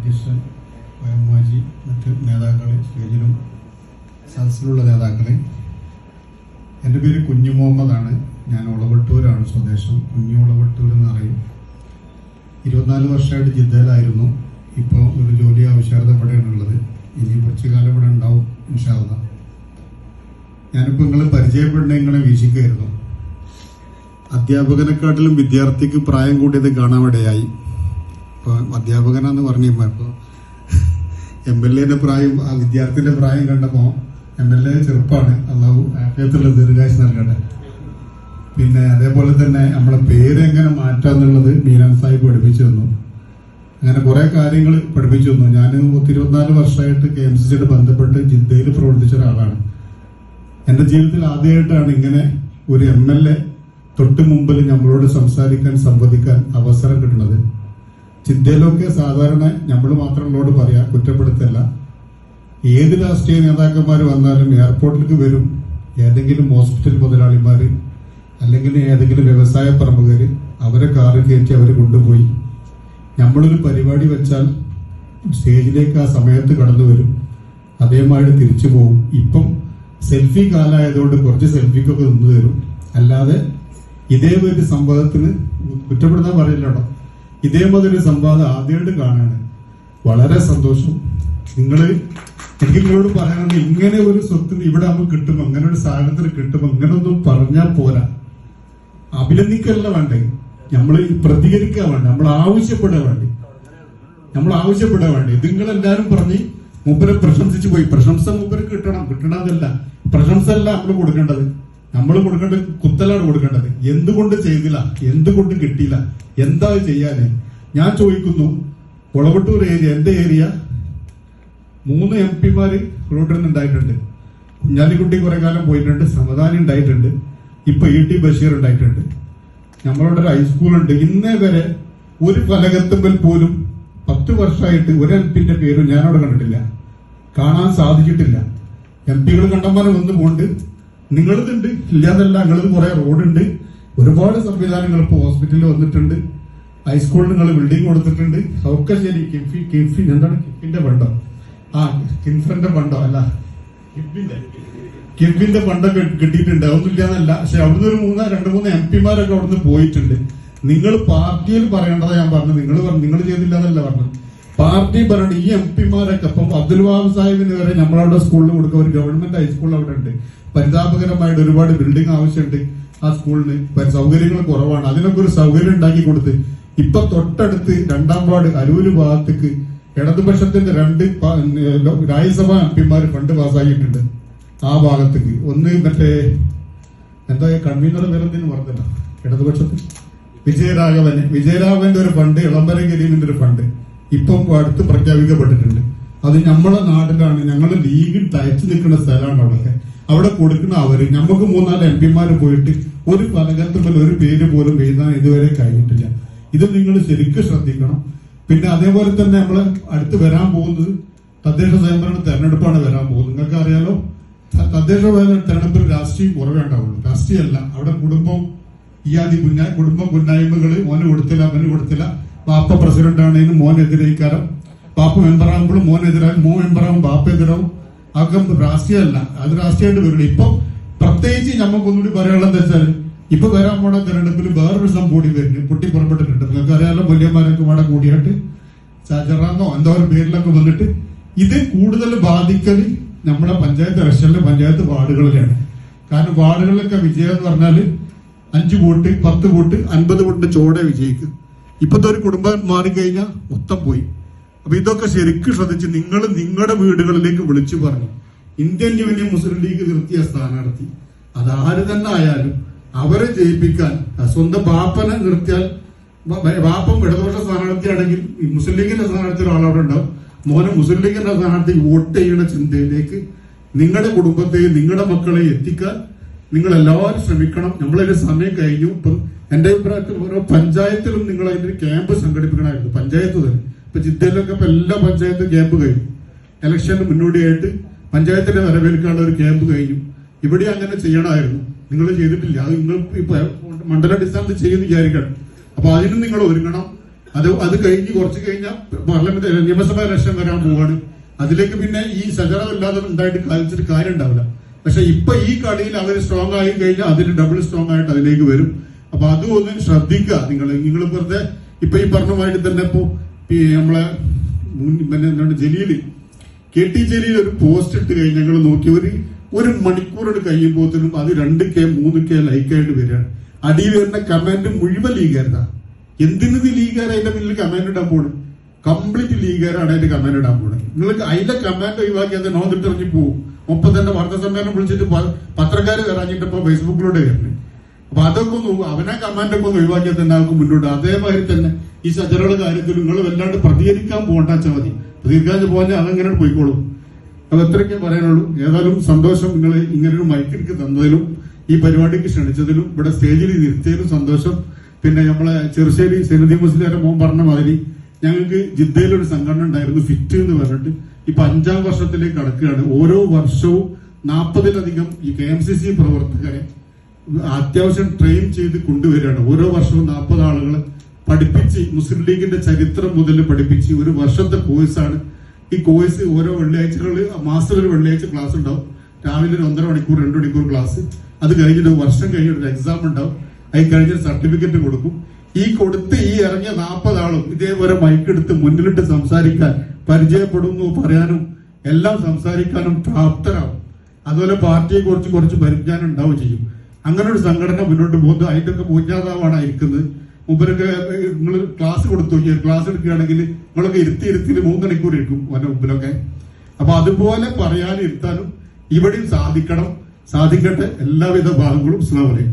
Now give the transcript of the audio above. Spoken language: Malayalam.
അധ്യക്ഷൻ വയമാജി മറ്റ് നേതാക്കളെ സ്റ്റേജിലും സദസ്സിലുള്ള നേതാക്കളെ. എന്റെ പേര് കുഞ്ഞു മുഹമ്മദാണ്. ഞാൻ ഒളവട്ടൂരാണ് സ്വദേശം. കുഞ്ഞു ഒളവട്ടൂർ എന്ന് പറയും. ഇരുപത്തിനാല് വർഷമായിട്ട് ജിദ്ദയിലായിരുന്നു. ഇപ്പോൾ ഒരു ജോലി ആവശ്യാർത്ഥം ഇവിടെയാണ് ഉള്ളത്. ഇനി കുറച്ച് കാലം ഇവിടെ ഉണ്ടാവും ഇൻഷാല്ല ഞാനിപ്പോൾ നിങ്ങൾ പരിചയപ്പെടുന്ന നിങ്ങളെ വീക്ഷിക്കുകയായിരുന്നു. അധ്യാപകനെക്കാട്ടിലും വിദ്യാർത്ഥിക്ക് പ്രായം കൂട്ടിയത് കാണാൻ ഇടയായി ഇപ്പോൾ അധ്യാപകനാന്ന് പറഞ്ഞപ്പോൾ ഇപ്പോൾ എം എൽ എന്റെ പ്രായം ആ വിദ്യാർത്ഥിന്റെ പ്രായം കണ്ടപ്പോൾ എം എൽ എ ചെറുപ്പമാണ് അള്ളാഹു ആഫിയത്തുള്ള ദീർഘായുസ് നൽകട്ടെ. പിന്നെ അതേപോലെ തന്നെ നമ്മളെ പേര് എങ്ങനെ മാറ്റാന്നുള്ളത് മീനാൻ സാഹിബ് പഠിപ്പിച്ചു തന്നു. അങ്ങനെ കുറെ കാര്യങ്ങൾ പഠിപ്പിച്ചു തന്നു. ഞാൻ ഇരുപത്തിനാല് വർഷമായിട്ട് കെ എം സി സിയുടെ ബന്ധപ്പെട്ട് ജിദ്ദയിൽ പ്രവർത്തിച്ച ഒരാളാണ്. എന്റെ ജീവിതത്തിൽ ആദ്യമായിട്ടാണ് ഇങ്ങനെ ഒരു എം എൽ എ തൊട്ട് മുമ്പിൽ നമ്മളോട് സംസാരിക്കാൻ സംവദിക്കാൻ അവസരം കിട്ടുന്നത്. ചിന്തയിലൊക്കെ സാധാരണ നമ്മൾ മാത്രം മാത്രമുള്ളോട് പറയാ കുറ്റപ്പെടുത്തല്ല. ഏത് രാഷ്ട്രീയ നേതാക്കന്മാർ വന്നാലും എയർപോർട്ടിലേക്ക് വരും. ഏതെങ്കിലും ഹോസ്പിറ്റൽ മുതലാളിമാർ അല്ലെങ്കിൽ ഏതെങ്കിലും വ്യവസായ പ്രമുഖർ അവരെ കാറിൽ കയറ്റി അവർ കൊണ്ടുപോയി. നമ്മളൊരു പരിപാടി വെച്ചാൽ സ്റ്റേജിലേക്ക് ആ സമയത്ത് കടന്നു വരും. അതേമാതിരി തിരിച്ചു പോകും. ഇപ്പം സെൽഫി കാലമായതുകൊണ്ട് കുറച്ച് സെൽഫിക്കൊക്കെ നിന്ന് തരും. അല്ലാതെ ഇതേ ഒരു സംഭവത്തിന് കുറ്റപ്പെടുത്താൻ പറയില്ലട്ടോ ഇതേമാതിരി സംവാദം ആദ്യമായിട്ട് കാണാണ്. വളരെ സന്തോഷം. നിങ്ങൾ എനിക്ക് നിങ്ങളോട് പറയാനുണ്ട് ഇങ്ങനെ ഒരു സ്വത്ത് ഇവിടെ നമുക്ക് കിട്ടുമ്പോ അങ്ങനെ ഒരു സാഹചര്യത്തിൽ കിട്ടുമ്പോ ഒന്നും പറഞ്ഞാൽ പോരാ. അഭിനന്ദിക്കല്ല വേണ്ടേ? നമ്മൾ പ്രതികരിക്കാൻ വേണ്ട? നമ്മൾ ആവശ്യപ്പെടാൻ വേണ്ടി? നമ്മൾ ആവശ്യപ്പെടാൻ വേണ്ടി? നിങ്ങളെല്ലാരും പറഞ്ഞ് മൂപ്പരെ പ്രശംസിച്ചു പോയി. പ്രശംസ മൂപ്പര് കിട്ടണം. കിട്ടണതല്ല. പ്രശംസ അല്ല നമ്മൾ കൊടുക്കേണ്ടത്. നമ്മൾ കൊടുക്കേണ്ടത് കുത്തലാണ് കൊടുക്കേണ്ടത്. എന്തുകൊണ്ട് ചെയ്തില്ല? എന്തുകൊണ്ട് കിട്ടിയില്ല? എന്താ ചെയ്യാന്? ഞാൻ ചോദിക്കുന്നു കൊളവട്ടൂർ ഏരിയ എന്റെ ഏരിയ മൂന്ന് എം പിമാര് റോഡിൽ ഉണ്ടായിട്ടുണ്ട്. കുഞ്ഞാലിക്കുട്ടി കുറെ കാലം പോയിട്ടുണ്ട് സമദാനി ഉണ്ടായിട്ടുണ്ട്. ഇപ്പൊ ഇ ടി ബഷീർ ഉണ്ടായിട്ടുണ്ട്. നമ്മളവിടെ ഒരു ഹൈസ്കൂൾ ഉണ്ട് ഇന്നേ വരെ ഒരു ഫലകത്തുമ്പൽ പോലും പത്ത് വർഷമായിട്ട് ഒരു എം പിന്റെ പേരും ഞാനവിടെ കണ്ടിട്ടില്ല. കാണാൻ സാധിച്ചിട്ടില്ല. എം പികൾ കണ്ടമാനം വന്നു നിങ്ങളതുണ്ട് ഇല്ലാന്നല്ല നിങ്ങളത് കുറെ റോഡുണ്ട്. ഒരുപാട് സംവിധാനങ്ങൾ ഇപ്പോൾ ഹോസ്പിറ്റലിൽ വന്നിട്ടുണ്ട്. ഹൈസ്കൂളിൽ നിങ്ങൾ ബിൽഡിംഗ് കൊടുത്തിട്ടുണ്ട്. ഒക്കെ ശരി കിഫി കിഫിൻ എന്താണ് കിഫിന്റെ ഫണ്ടോ ആ കിൻഫറിന്റെ ഫണ്ടോ അല്ല. കിഫിന്റെ കിഫിന്റെ ഫണ്ടൊക്കെ കിട്ടിയിട്ടുണ്ട്. അതൊന്നുമില്ലാന്നല്ല പക്ഷെ അവിടുന്ന് ഒരു മൂന്ന് രണ്ട് മൂന്ന് എം പിമാരൊക്കെ അവിടുന്ന് പോയിട്ടുണ്ട്. നിങ്ങൾ പാർട്ടിയിൽ പറയേണ്ടതാ ഞാൻ പറഞ്ഞു നിങ്ങൾ പറഞ്ഞു നിങ്ങൾ ചെയ്തില്ല എന്നല്ല പറഞ്ഞു പാർട്ടി ഭരണം ഈ എം പിമാരൊക്കെ ഇപ്പം അബ്ദുൽ വാബ് സാഹിബിന് വരെ നമ്മളവിടെ സ്കൂളിൽ കൊടുക്കുക ഒരു ഗവൺമെന്റ് ഹൈസ്കൂൾ അവിടെ ഉണ്ട്. പരിതാപകരമായിട്ട് ഒരുപാട് ബിൽഡിംഗ് ആവശ്യമുണ്ട് ആ സ്കൂളിന്. സൗകര്യങ്ങൾ കുറവാണ്. അതിനൊക്കെ ഒരു സൗകര്യം ഉണ്ടാക്കി കൊടുത്ത് ഇപ്പൊ തൊട്ടടുത്ത് രണ്ടാം വാർഡ് അരൂര് ഭാഗത്തേക്ക് ഇടതുപക്ഷത്തിന്റെ രണ്ട് രാജ്യസഭാ എം പിമാർ ഫണ്ട് പാസ്സാക്കിയിട്ടുണ്ട് ആ ഭാഗത്തേക്ക്. ഒന്ന് മറ്റേ എന്താ കൺവീനർ വേറെന്തിനു പറഞ്ഞില്ല ഇടതുപക്ഷത്തിൽ വിജയരാഘവന്. വിജയരാഘവന്റെ ഒരു ഫണ്ട് ഇളംബരം കരീമിന്റെ ഒരു ഫണ്ട് ഇപ്പം അടുത്ത് പ്രഖ്യാപിക്കപ്പെട്ടിട്ടുണ്ട്. അത് നമ്മളെ നാട്ടിലാണ് ഞങ്ങൾ ലീഗിൽ തയച്ചു നിൽക്കുന്ന സ്ഥലമാണ് അവിടെ അവിടെ കൊടുക്കുന്ന അവർ നമുക്ക് മൂന്നാൽ എം പിമാർ പോയിട്ട് ഒരു ഫലകത്തുമ്പോൾ ഒരു പേര് പോലും എഴുതാൻ ഇതുവരെ കഴിഞ്ഞിട്ടില്ല. ഇത് നിങ്ങൾ ശരിക്കും ശ്രദ്ധിക്കണം. പിന്നെ അതേപോലെ തന്നെ നമ്മൾ അടുത്ത് വരാൻ പോകുന്നത് തദ്ദേശ സ്വയംഭരണ തെരഞ്ഞെടുപ്പാണ് വരാൻ പോകുന്നത്. നിങ്ങൾക്ക് അറിയാലോ തദ്ദേശ സ്വയംഭരണ തെരഞ്ഞെടുപ്പിൽ രാഷ്ട്രീയം കുറവേ ഉണ്ടാവുള്ളൂ. രാഷ്ട്രീയമല്ല. അവിടെ കുടുംബം ഈ ആദ്യ കുടുംബ കുന്നായ്മകൾ ഓന് കൊടുത്തില്ല അവന് കൊടുത്തില്ല. പാപ്പ പ്രസിഡന്റ് ആണെങ്കിലും മോനെതിരേക്കാരം പാപ്പ മെമ്പറാകുമ്പോഴും മോനെതിരാകും മോ മെമ്പറാകും ബാപ്പ അതൊക്കെ രാഷ്ട്രീയമല്ല. അത് രാഷ്ട്രീയമായിട്ട് വരില്ല. ഇപ്പൊ പ്രത്യേകിച്ച് നമുക്കൊന്നുകൂടി പറയാനുള്ളത് വെച്ചാൽ ഇപ്പൊ വരാൻ പോണ തെരഞ്ഞെടുപ്പിൽ വേറൊരു സംഭവം കൂടി വരുന്നു പൊട്ടി പുറപ്പെട്ടിട്ടുണ്ട്. നിങ്ങൾക്ക് അറിയാലോ വലിയമാരൊക്കെ ഇവിടെ കൂടിയായിട്ട് ചജറാന്നോ എന്തോ ഒരു പേരിലൊക്കെ വന്നിട്ട് ഇത് കൂടുതൽ ബാധിക്കൽ നമ്മുടെ പഞ്ചായത്ത് ഇലക്ഷനിലെ പഞ്ചായത്ത് വാർഡുകളിലാണ്. കാരണം വാർഡുകളിലൊക്കെ വിജയം എന്ന് പറഞ്ഞാൽ അഞ്ച് വോട്ട് പത്ത് വോട്ട് അൻപത് വോട്ടിന്റെ ചോടെ വിജയിക്കും. ഇപ്പത്തെ ഒരു കുടുംബം മാറിക്കഴിഞ്ഞാൽ മൊത്തം പോയി. അപ്പൊ ഇതൊക്കെ ശരിക്കും ശ്രദ്ധിച്ച് നിങ്ങൾ നിങ്ങളുടെ വീടുകളിലേക്ക് വിളിച്ചു പറഞ്ഞു. ഇന്ത്യൻ യൂണിയൻ മുസ്ലിം ലീഗ് നിർത്തിയ സ്ഥാനാർത്ഥി. അതാര് തന്നെ ആയാലും അവരെ ജയിപ്പിക്കാൻ സ്വന്തം ബാപ്പനെ നിർത്തിയാൽ ബാപ്പം ഇടതുപക്ഷ സ്ഥാനാർത്ഥിയാണെങ്കിൽ മുസ്ലിം ലീഗിന്റെ സ്ഥാനാർത്ഥി ഒരാളവിടെ ഉണ്ടാവും. മോനെ മുസ്ലിം ലീഗിന്റെ സ്ഥാനാർത്ഥി വോട്ട് ചെയ്യുന്ന ചിന്തയിലേക്ക് നിങ്ങളുടെ കുടുംബത്തെയും നിങ്ങളുടെ മക്കളെയും എത്തിക്കാൻ നിങ്ങൾ എല്ലാവരും ശ്രമിക്കണം. നമ്മളതിന്റെ സമയം കഴിഞ്ഞു. ഇപ്പൊ എന്റെ അഭിപ്രായത്തിൽ ഓരോ പഞ്ചായത്തിലും നിങ്ങൾ അതിന്റെ ക്യാമ്പ് സംഘടിപ്പിക്കണമായിരുന്നു. പഞ്ചായത്ത് തന്നെ. ഇപ്പൊ ജിദ്ദയിലൊക്കെ ഇപ്പൊ എല്ലാ പഞ്ചായത്തും ക്യാമ്പ് കഴിഞ്ഞു. ഇലക്ഷന് മുന്നോടിയായിട്ട് പഞ്ചായത്തിന്റെ വരവേൽക്കാനുള്ള ഒരു ക്യാമ്പ് കഴിഞ്ഞു. ഇവിടെ അങ്ങനെ ചെയ്യണമായിരുന്നു. നിങ്ങൾ ചെയ്തിട്ടില്ല. അത് നിങ്ങൾ ഇപ്പൊ മണ്ഡല അടിസ്ഥാനത്തിൽ ചെയ്യുന്ന വിചാരിക്കണം. അപ്പൊ അതിനും നിങ്ങൾ ഒരുങ്ങണം. അത് അത് കഴിഞ്ഞ് കുറച്ച് കഴിഞ്ഞാൽ പാർലമെന്റ് നിയമസഭാ ഇലക്ഷൻ വരാൻ പോവാണ്. അതിലേക്ക് പിന്നെ ഈ സജറമില്ലാതെ ഉണ്ടായിട്ട് കളിച്ചിട്ട് കാര്യം ഉണ്ടാവില്ല പക്ഷെ ഇപ്പൊ ഈ കളിയിൽ അവർ സ്ട്രോങ് ആയി കഴിഞ്ഞാൽ അതിന് ഡബിൾ സ്ട്രോങ് ആയിട്ട് അതിലേക്ക് വരും. അപ്പൊ അതും ഒന്ന് ശ്രദ്ധിക്കുക. നിങ്ങൾ നിങ്ങൾ വെറുതെ ഇപ്പൊ ഈ പറഞ്ഞമായിട്ട് തന്നെ ഇപ്പൊ നമ്മളെ എന്താണ് ജലീൽ? കെ ടി ജലീൽ ഒരു പോസ്റ്റ് ഇട്ട് കഴിഞ്ഞ് ഞങ്ങൾ നോക്കി ഒരു ഒരു മണിക്കൂറോട് കഴിയുമ്പോഴത്തേനും അത് രണ്ട് കെ മൂന്ന് കെ ലൈക്കായിട്ട് വരികയാണ് അടിയിൽ വരുന്ന കമന്റ് മുഴുവൻ ലീഗായിരുന്നാ എന്തിനത് ലീഗാർ അതിന്റെ മുന്നിൽ കമന്റ് ഇടാൻ പോണ്. കംപ്ലീറ്റ് ലീഗാരാണ് അതിന്റെ കമന്റ് ഇടാൻ പോകണം നിങ്ങൾക്ക് അതിന്റെ കമന്റ് ഒഴിവാക്കി അത് നോന്നിട്ട് ഇറങ്ങി പോകും ഒപ്പം തന്നെ വാർത്താ സമ്മേളനം വിളിച്ചിട്ട് പത്രക്കാർ ഇറങ്ങിയിട്ടപ്പോ ഫേസ്ബുക്കിലൂടെ വരുന്നത്. അപ്പൊ അതൊക്കെ ഒന്ന് അവനെ കമാൻഡ് ഒക്കെ ഒന്ന് ഒഴിവാക്കിയാൽ തന്നെ അവർക്ക് മുന്നോട്ട്. അതേമാതിരി തന്നെ ഈ സജറയുടെ കാര്യത്തിൽ നിങ്ങൾ വല്ലാണ്ട് പ്രതികരിക്കാൻ പോകണ്ട വെച്ചാൽ മതി. പ്രതികരിക്കാൻ പോകാൻ അതങ്ങനെ പോയിക്കോളും. അത് അത്രയ്ക്കേ പറയാനുള്ളൂ. ഏതായാലും സന്തോഷം നിങ്ങൾ ഇങ്ങനെ ഒരു മൈക്കിലേക്ക് തന്നതിലും ഈ പരിപാടിക്ക് ക്ഷണിച്ചതിലും ഇവിടെ സ്റ്റേജിൽ നിർത്തിയതിലും സന്തോഷം. പിന്നെ നമ്മളെ ചെറുശ്ശേരി സെനദി മുസ്ലിയാരെ മോൻ പറഞ്ഞ മാതിരി ഞങ്ങൾക്ക് ജിദ്ദയിൽ ഒരു സംഘടന ഉണ്ടായിരുന്നു ഫിറ്റ് എന്ന് പറഞ്ഞിട്ട്. ഇപ്പൊ അഞ്ചാം വർഷത്തിലേക്ക് കടക്കുകയാണ്. ഓരോ വർഷവും നാൽപ്പതിലധികം ഈ കെ എം സി സി പ്രവർത്തകരെ അത്യാവശ്യം ട്രെയിൻ ചെയ്ത് കൊണ്ടുവരികയാണ്. ഓരോ വർഷവും നാൽപ്പത് ആളുകളെ പഠിപ്പിച്ച് മുസ്ലിം ലീഗിന്റെ ചരിത്രം മുതൽ പഠിപ്പിച്ച് ഒരു വർഷത്തെ കോഴ്സാണ് ഈ കോഴ്സ് ഓരോ വെള്ളിയാഴ്ചകളിൽ മാസത്തിൽ ഒരു വെള്ളിയാഴ്ച ക്ലാസ് ഉണ്ടാവും. രാവിലെ ഒരു ഒന്നര മണിക്കൂർ രണ്ട് മണിക്കൂർ ക്ലാസ് അത് കഴിഞ്ഞിട്ട് വർഷം കഴിഞ്ഞിട്ട് ഒരു എക്സാം ഉണ്ടാവും. അത് കഴിഞ്ഞൊരു സർട്ടിഫിക്കറ്റ് കൊടുക്കും. ഈ കൊടുത്ത് ഈ ഇറങ്ങിയ നാൽപ്പത് ആളും ഇതേപോലെ മൈക്കെടുത്ത് മുന്നിലിട്ട് സംസാരിക്കാൻ പരിചയപ്പെടുന്നു പറയാനും എല്ലാം സംസാരിക്കാനും പ്രാപ്തരാകും അതുപോലെ പാർട്ടിയെ കുറിച്ച് കുറച്ച് പരിജ്ഞാനം ഉണ്ടാവുകയും ചെയ്യും. അങ്ങനെ ഒരു സംഘടന മുന്നോട്ട് പോകുന്നത് അതിന്റെ ഒക്കെ പൂജാതാവാണ് ഇരിക്കുന്നത് മുമ്പിലൊക്കെ നിങ്ങൾ ക്ലാസ് കൊടുത്തു. ക്ലാസ് എടുക്കുകയാണെങ്കിൽ നിങ്ങളൊക്കെ ഇരുത്തി ഇരുത്തി മൂന്ന് മണിക്കൂർ ഇരിക്കും അവന്റെ മുമ്പിലൊക്കെ. അപ്പൊ അതുപോലെ പറയാനും ഇരുത്താനും ഇവിടെയും സാധിക്കണം. സാധിക്കട്ടെ. എല്ലാവിധ ഭാഗങ്ങളും പറയും